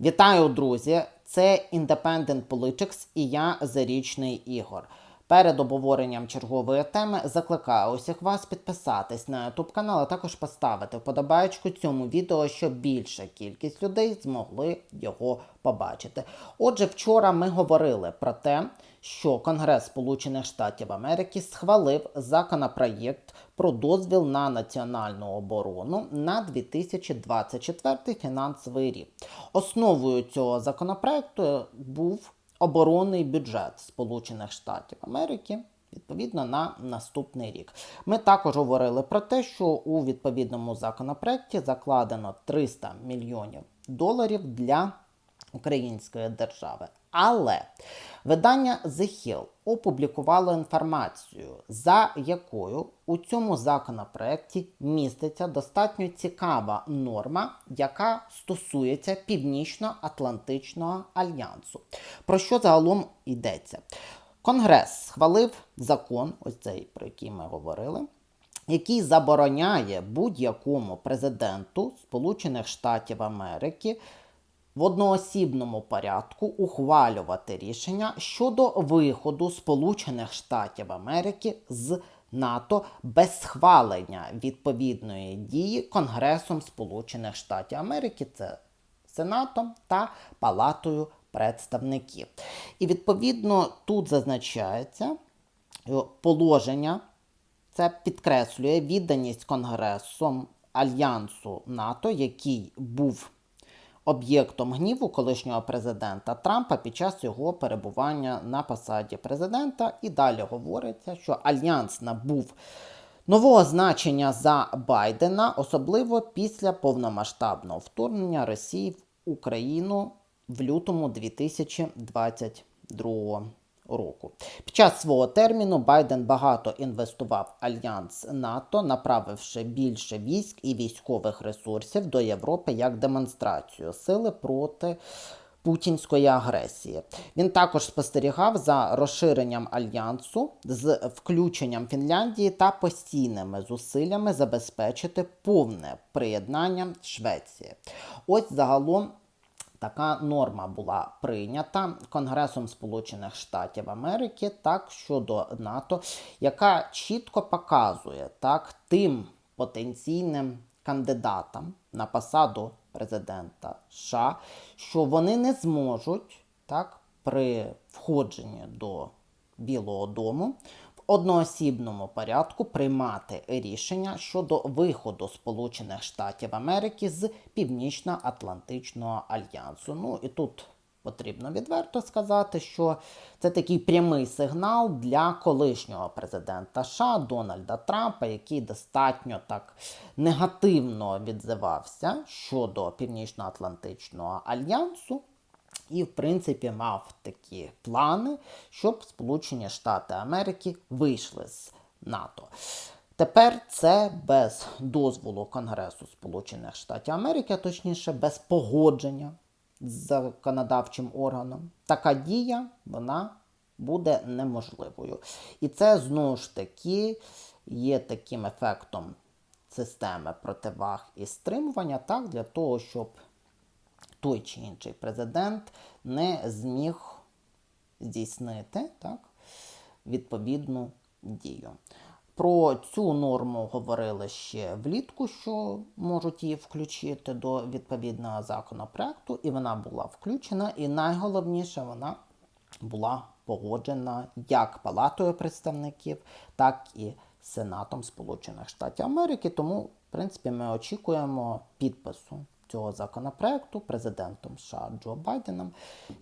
Вітаю, друзі! Це Independent Politics і я Зарічний Ігор. Перед обговоренням чергової теми закликаю усіх вас підписатись на YouTube канал, а також поставити вподобайку цьому відео, щоб більша кількість людей змогли його побачити. Отже, вчора ми говорили про те, що Конгрес Сполучених Штатів Америки схвалив законопроєкт про дозвіл на національну оборону на 2024 фінансовий рік. Основою цього законопроекту був оборонний бюджет Сполучених Штатів Америки. Відповідно на наступний рік. Ми також говорили про те, що у відповідному законопроекті закладено 300 мільйонів доларів для української держави. Але видання The Hill опублікувало інформацію, за якою у цьому законопроекті міститься достатньо цікава норма, яка стосується Північно-Атлантичного альянсу. Про що загалом йдеться? Конгрес схвалив закон, ось цей про який ми говорили, який забороняє будь-якому президенту Сполучених Штатів Америки в одноосібному порядку ухвалювати рішення щодо виходу Сполучених Штатів Америки з НАТО без схвалення відповідної дії Конгресом Сполучених Штатів Америки, це Сенатом та Палатою представників. І відповідно тут зазначається е, положення, це підкреслює відданість Конгресом Альянсу НАТО, який був об'єктом гніву колишнього президента Трампа під час його перебування на посаді президента. І далі говориться, що альянс набув нового значення за Байдена, особливо після повномасштабного вторгнення Росії в Україну в лютому 2022 року. Під час свого терміну Байден багато інвестував в альянс НАТО, направивши більше військ і військових ресурсів до Європи як демонстрацію сили проти. Путінської агресії він також спостерігав за розширенням альянсу з включенням Фінляндії та постійними зусиллями забезпечити повне приєднання Швеції. Ось загалом Така норма була прийнята Конгресом Сполучених Штатів Америки так щодо НАТО, яка чітко показує так тим потенційним кандидатам на посаду президента США, що вони не зможуть так при входженні до Білого Дому одноосібному порядку приймати рішення щодо виходу Сполучених Штатів Америки з Північно-Атлантичного альянсу. Ну і тут потрібно відверто сказати, що це такий прямий сигнал для колишнього президента США Дональда Трампа, який достатньо так негативно відзивався щодо Північно-Атлантичного альянсу. І, в принципі, мав такі плани, щоб Сполучені Штати Америки вийшли з НАТО. Тепер це без дозволу Конгресу Сполучених Штатів Америки, а точніше, без погодження з законодавчим органом. Така дія вона буде неможливою. І це знову ж таки є таким ефектом системи противаг і стримування, так, для того, щоб той чи інший президент не зміг здійснити так, відповідну дію. Про цю норму говорили ще влітку, що можуть її включити до відповідного законопроекту, і вона була включена. І найголовніше, вона була погоджена як Палатою представників, так і Сенатом Сполучених Штатів Америки. Тому, в принципі, ми очікуємо підпису цього законопроекту президентом США Джо Байденом.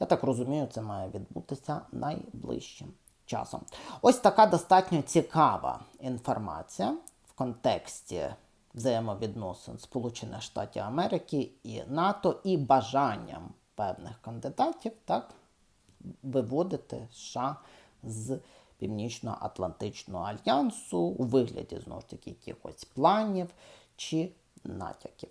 Я так розумію, це має відбутися найближчим часом. Ось така достатньо цікава інформація в контексті взаємовідносин Сполучених Штатів Америки і НАТО, і бажанням певних кандидатів так, виводити США з Північно-Атлантичного альянсу у вигляді знову ж таки якихось планів чи натяків.